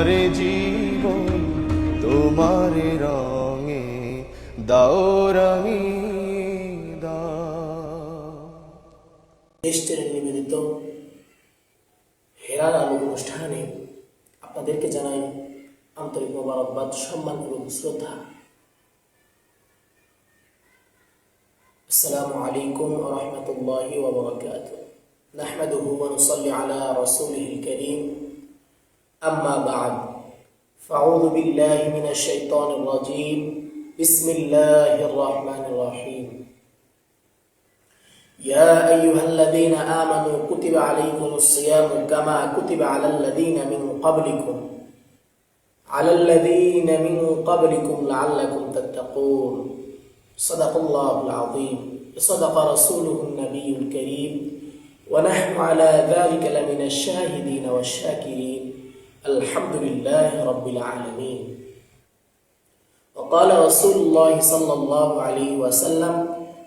আমার জীবন তোমার রঙে দাও রঙে দাও দেশ চ্যানেল নিবেদিত হেরার আলো অনুষ্ঠানে আপনাদেরকে জানাই আন্তরিক মোবারকবাদ সম্মান এবং শ্রদ্ধা আসসালামু আলাইকুম রহমতুল্লাহি ওবরাকাত نحمده ونصلي على رسوله الكريم أما بعد فأعوذ بالله من الشيطان الرجيم. بسم الله الرحمن الرحيم. يا أيها الذين آمنوا كتب عليكم الصيام كما كتب على الذين من قبلكم. على الذين من قبلكم لعلكم تتقون. صدق الله العظيم. صدق رسوله النبي الكريم. ونحن على ذلك لمن الشاهدين والشاكرين. الحمد لله رب العالمين وقال رسول الله صلى الله عليه وسلم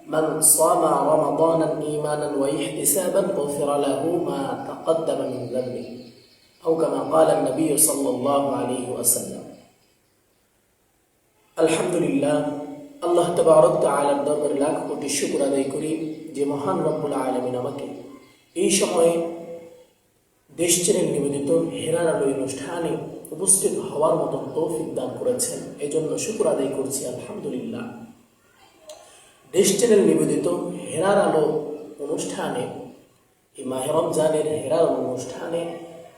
من صام رمضانا ايمانا واحتسابا غفر له ما تقدم من ذنبه او كما قال النبي صلى الله عليه وسلم আলহামদুলিল্লাহ আল্লাহ তবারক তাআলার দরবারে লাখ কোটি শুকর আদায় করি যে মহান রব্বুল আলমিন আমাকে এই সময়ে দেশ চ্যানেল নিবেদিত হেরার আলো অনুষ্ঠানে উপস্থিত হওয়ার মতন তৌফিক দান করেছেন। এই জন্য শুক্র আদায় করছি, আলহামদুলিল্লাহ। দেশ চ্যানেল নিবেদিত হেরার আলো অনুষ্ঠানে, এই মাহে রমজানের হেরার অনুষ্ঠানে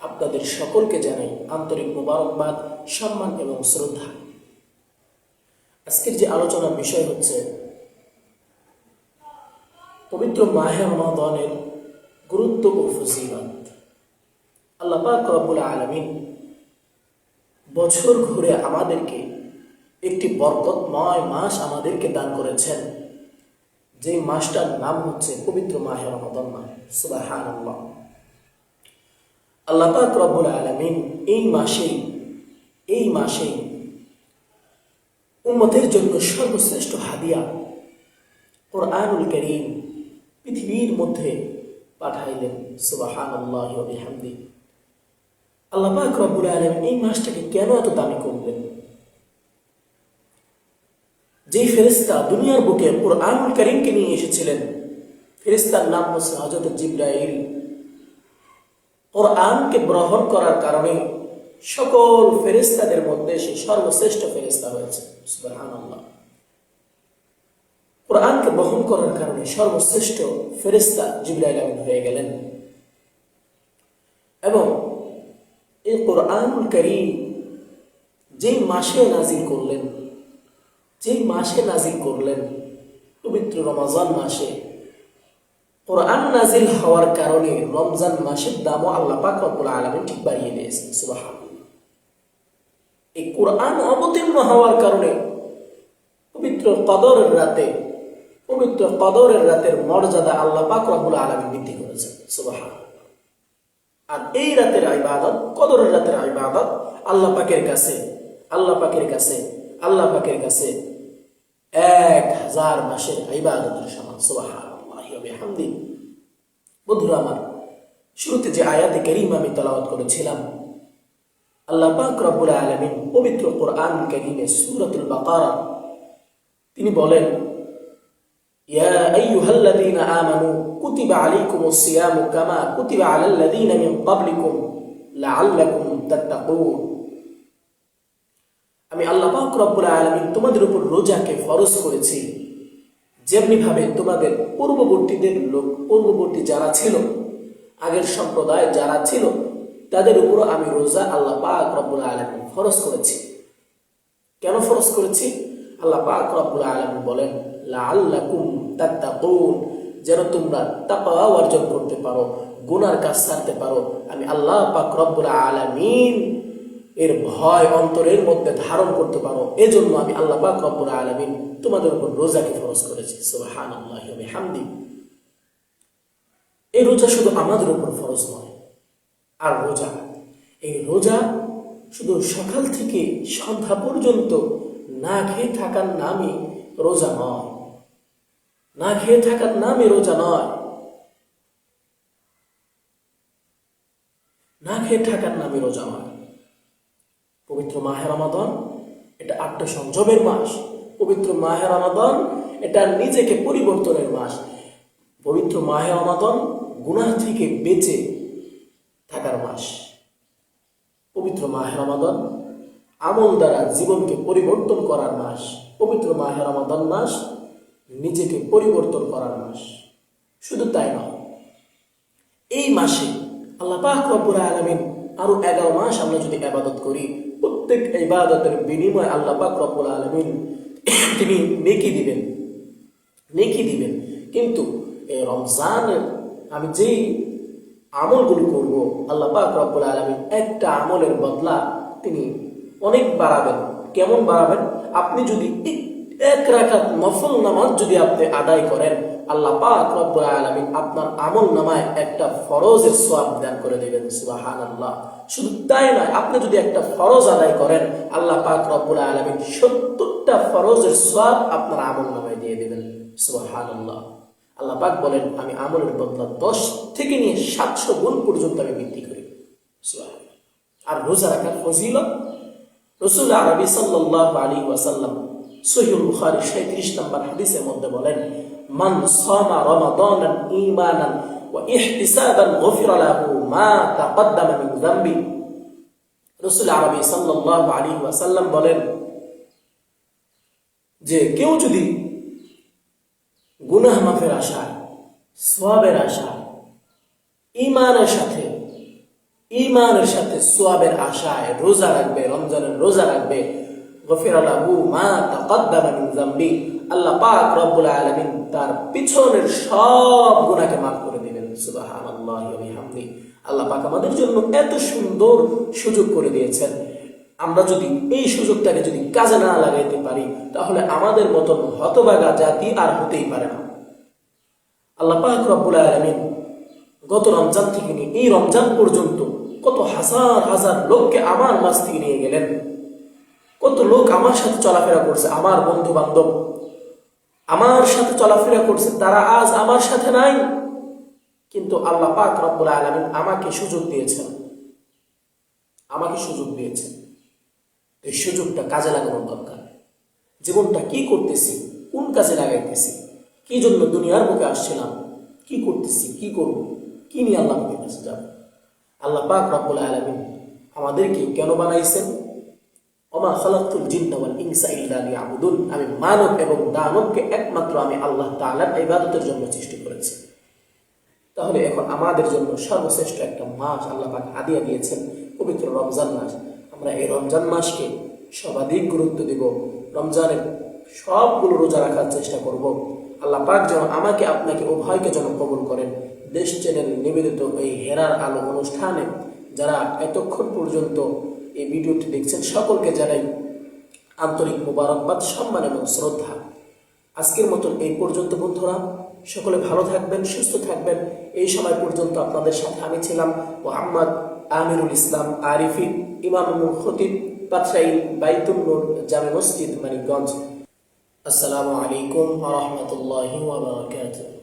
আপনাদের সকলকে জানাই আন্তরিক মোবারকবাদ, সম্মান এবং শ্রদ্ধা। আজকের যে আলোচনার বিষয় হচ্ছে, পবিত্র মাহে রমাদানের গুরুত্ব ও ফজিলত। আল্লাহ পাক রব্বুল আলমিন বছর ঘুরে আমাদেরকে একটি বরকতময় মাস আমাদেরকে দান করেছেন। যে মাসটার নাম হচ্ছে পবিত্র মাহে রমাদান মাস। সুবাহান আল্লাহ পাক রব্বুল আলমিন এই মাসেই এই মাসেই উম্মতের জন্য সর্বশ্রেষ্ঠ হাদিয়া কোরআনুল করিম পৃথিবীর মধ্যে পাঠাইলেন। সুবাহান আল্লাহ বিহামদি আল্লাহ পাক রব্বুল এই মাসটাকে কেন এত দামি করলেন? যেই ফেরিস্তা দুনিয়ার বুকে করিমকে নিয়ে এসেছিলেন ফেরিস্তার নাম হচ্ছে হজরত জিব্রাইল। গ্রহণ করার কারণে সকল ফেরিস্তাদের মধ্যে সে সর্বশ্রেষ্ঠ ফেরিস্তা হয়েছে কোরআনকে বহন করার কারণে সর্বশ্রেষ্ঠ ফেরিস্তা জিব্রাইল আমিন হয়ে গেলেন এবং এই করিম যেই মাসে নাজিল করলেন, যেই মাসে নাজিল করলেন, পবিত্র মাসে, কোরআন নাজিল হওয়ার কারণে রমজান মাসের আল্লাহ পাক রব্বুল ঠিক বাড়িয়ে দিয়েছেন এই কোরআন অবতীর্ণ হওয়ার কারণে পবিত্র কদরের রাতে, পবিত্র কদরের রাতের মর্যাদা আল্লাহ পাক রব্বুল আলামিন বৃদ্ধি করেছেন আর এই রাতের ইবাদত, কদরের রাতের ইবাদত আল্লাহ পাকের কাছে, আল্লাহ পাকের কাছে, আল্লাহ পাকের কাছে এক হাজার মাসের ইবাদতের সমান, সুবহানাল্লাহ বন্ধুরা আমার, শুরুতে যে আয়াতে করিম আমি তলাওয়াত করেছিলাম, আল্লাহ পাক রব্বুল আলামিন পবিত্র কোরআন কারীমে সূরাতুল বাকারা তিনি বলেন ইয়া আইয়ুহাল্লাযীনা আমানু কুতিবা আলাইকুমুস সিয়ামু কামা কুতিবা আলাল লাযীনা মিন ক্বাবলিকুম লাআল্লাকুম তাত্তাকুন। আমি আল্লাহ পাক রব্বুল আলামিন তোমাদের উপর রোজাকে ফরজ করেছি। যেমনি ভাবে তোমাদের পূর্ববর্তীদের লোক, পূর্ববর্তী যারা ছিল, আগের সম্প্রদায় যারা ছিল, তাদের উপর আমি রোজা আল্লাহ পাক রব্বুল আলমিন ফরজ করেছি। কেন ফরজ করেছি? আল্লাহ পাক রব্বুল আলমিন বলেন তাত্তাকুন, যেন তোমরা তাকওয়া অর্জন করতে পারো, গুনার কাজ ছাড়তে পারো। আমি আল্লাহ পাক রব্বুল আলামিন এর ভয় অন্তরের মধ্যে ধারণ করতে পারো। এজন্য আমি আল্লাহ পাক রব্বুল আলামিন তোমাদের উপর রোজাকে ফরজ করেছি। সুবহানাল্লাহি ওয়া এই রোজা শুধু আমাদের উপর ফরজ নয়, আর রোজা, এই রোজা শুধু সকাল থেকে সন্ধ্যা পর্যন্ত না খেয়ে থাকার নামই রোজা নয়। না খেয়ে থাকার নামে রোজা নয়। না খেয়ে থাকার নামে রোজা নয়। পবিত্র মাহের আমাদন এটা আটটা সংযমের মাস। পবিত্র মাহের আমাদন এটা নিজেকে পরিবর্তনের মাস। পবিত্র মাহের রমাদন গুনাহ থেকে বেঁচে থাকার মাস। পবিত্র মাহের রমাদন আমল দ্বারা জীবনকে পরিবর্তন করার মাস। পবিত্র মাহের রমাদন মাস নিজেকে পরিবর্তন করার মাস। শুধু তাই নয়, এই মাসে আল্লাহ পাক আলামিন আরও এগারো মাস আমরা যদি ইবাদত করি, প্রত্যেক ইবাদতের বিনিময়ে আল্লাহ পাক রব্বুল আলামিন তিনি নেকি দিবেন নেকি দিবেন। কিন্তু এই রমজানের আমি যেই আমলগুলো করব, আল্লাহ পাক রব্বুল আলামিন একটা আমলের বদলা তিনি অনেক বাড়াবেন। কেমন বাড়াবেন? আপনি যদি এক- রাকাত নফল নামাজ যদি আপনি আদায় করেন, আল্লাহ পাক রব্বুল আলামিন আপনার আমল নামায় একটা ফরজের সওয়াব দান করে দেবেন, সুবহানাল্লাহ। শুধু তাই নয়, আপনি যদি একটা ফরজ আদায় করেন, আল্লাহ পাক রব্বুল আলামিন সত্তরটা ফরজের সওয়াব আপনার আমল নামায় দিয়ে দেবেন, সুবহানাল্লাহ। আল্লাহ পাক বলেন, আমি আমলের বদলা দশ থেকে নিয়ে সাতশো গুণ পর্যন্ত আমি বৃদ্ধি করি, সুবহানাল্লাহ। আর রোজা রাখার ফজিলত? রসুল আরবি সাল্লাহ আলী ওয়াসাল্লাম সহিউল বুখারী 37 নম্বর হাদিসের মধ্যে বলেন, মান সামা রমাদানান ঈমানান ওয়া ইহতিসাবান গুফিরা লাহু মা তাকদ্দামা মিন যামবি। রসুল আরবি সাল্লাল্লাহু আলাইহি ওয়াসাল্লাম বলেন, যে কেউ যদি গুনাহ মাফের আশায় সওয়াবের আশায় ঈমানের সাথে ইমানের সাথে সোয়াবের আশায় রোজা রাখবে, রমজানের রোজা রাখবে গফির আলাহু মা তাকদ্দামা মিন যামবি। আল্লাহ পাক রব্বুল আলামিন তার পিছনের সব গুনাহকে মাফ করে দিবেন সুবহানাল্লাহি ওয়া বিহামদি। আল্লাহ পাক আমাদের জন্য এত সুন্দর সুযোগ করে দিয়েছেন। আমরা যদি এই সুযোগটাকে যদি কাজে না লাগাইতে পারি, তাহলে আমাদের মতন হতবাগা জাতি আর হতেই পারে না। আল্লাহ পাক রব্বুল আলামিন গত রমজান থেকে নিয়ে এই রমজান পর্যন্ত কত হাজার হাজার লোককে আমার মাঝ থেকে নিয়ে গেলেন। কত লোক আমার সাথে চলাফেরা করছে, আমার বন্ধু বান্ধব আমার সাথে চলাফেরা করছে, তারা আজ আমার সাথে নাই। কিন্তু আল্লাহ পাক রব্বুল আলামিন আমাকে সুযোগ দিয়েছেন। আমাকে সুযোগ দিয়েছেন। এই সুযোগটা কাজে লাগানোর দরকার। জীবনটা কি করতেছি? কোন কাজে লাগাইতেছি? কি জন্য দুনিয়ার বুকে আসছিলাম? কি করতেছি? কি করব? কি নিয়ে আল্লাহ কাছে যাব? আল্লাহ পাক রব্বুল আলামিন আমাদেরকে কেন বানাইছেন? ওমা খালাকুল জিন্না ওয়াল ইনসা ইল্লা লিয়াবুদুন। আমি মানব এবং দানবকে একমাত্র আমি আল্লাহ তাআলার ইবাদতের জন্য সৃষ্টি করেছি। তাহলে এখন আমাদের জন্য সর্বশ্রেষ্ঠ একটা মাস আল্লাহ পাক হাদিয়া দিয়েছেন, পবিত্র রমজান মাস। আমরা এই রমজান মাসকে সর্বাধিক গুরুত্ব দিব। রমজানের সবগুলো রোজা রাখার চেষ্টা করব। আল্লাহ পাক যেন আমাকে, আপনাকে উভয়কে যেন কবুল করেন। দেশ চ্যানেল নিবেদিত এই হেরার আলো অনুষ্ঠানে যারা এতক্ষণ পর্যন্ত এই ভিডিওটি দেখছেন সকলকে জানাই আন্তরিক মুবারকবাদ, সম্মান এবং শ্রদ্ধা। আজকের মতন এই পর্যন্ত বন্ধুরা, সকলে ভালো থাকবেন, সুস্থ থাকবেন। এই সময় পর্যন্ত আপনাদের সাথে আমি ছিলাম মোহাম্মদ আমিরুল ইসলাম আরিফি, ইমাম খতিব পাতরাই বাইতুল নূর জামে মসজিদ, মানিকগঞ্জ। আসসালামু আলাইকুম ওয়া বারাকাতুহু।